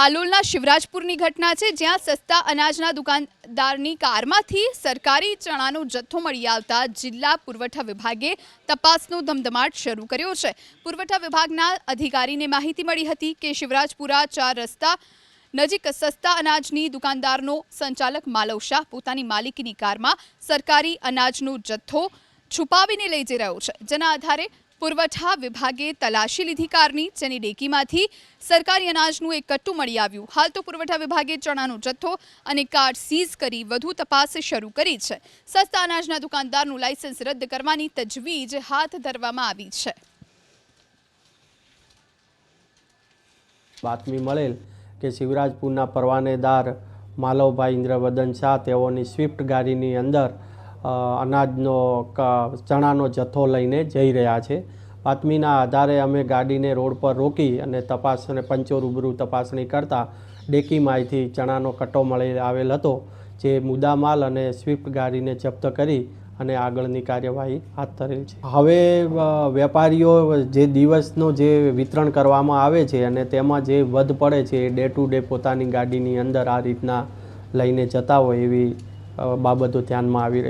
હાલોલના શિવરાજપુરની ઘટના છે, જ્યાં સસ્તા અનાજના દુકાનદારની કારમાંથી સરકારી ચણાનો જથ્થો મળી આવતા જિલ્લા પુરવઠા વિભાગે તપાસનો ધમધમાટ શરૂ કર્યો છે. પુરવઠા વિભાગના અધિકારીને માહિતી મળી હતી કે શિવરાજપુરા ચાર રસ્તા નજીક સસ્તા અનાજની દુકાનદારનો સંચાલક માલવ શાહ પોતાની માલિકીની કારમાં સરકારી અનાજનો જથ્થો છુપાવીને લઈ જઈ રહ્યો છે. જેના આધારે પુરવઠા વિભાગે તલાશી લીધી કારની, જેની ડેકીમાંથી સરકારી અનાજનું એક કટ્ટું મળી આવ્યું. હાલ તો પુરવઠા વિભાગે ચણાનો જથ્થો અને કાર્ડ સીઝ કરી વધુ તપાસ શરૂ કરી છે. સસ્તા અનાજના દુકાનદારનું લાયસન્સ રદ કરવાની તજવીજ હાથ ધરવામાં આવી છે. બાતમી મળેલ કે શિવરાજપુરના પરવાનેદાર માલવભાઈ ઇન્દ્રવદન શાહ તેઓની સ્વિફ્ટ ગાડીની અંદર અનાજનો ચણાનો જથ્થો લઈને જઈ રહ્યા છે. બાતમીના આધારે અમે ગાડીને રોડ પર રોકી અને તપાસ અને પંચો રૂબરૂ તપાસણી કરતા ડેકીમાંથી ચણાનો કટ્ટો મળી આવેલ હતો, જે મુદ્દામાલ અને સ્વિફ્ટ ગાડીને જપ્ત કરી અને આગળની કાર્યવાહી હાથ ધરેલ છે. હવે વેપારીઓ જે દિવસનો જે વિતરણ કરવામાં આવે છે અને તેમાં જે વધ પડે છે એ ડે ટુ ડે પોતાની ગાડીની અંદર આ રીતના લઈને જતા હોય એવી બાબતો ધ્યાનમાં આવી રહી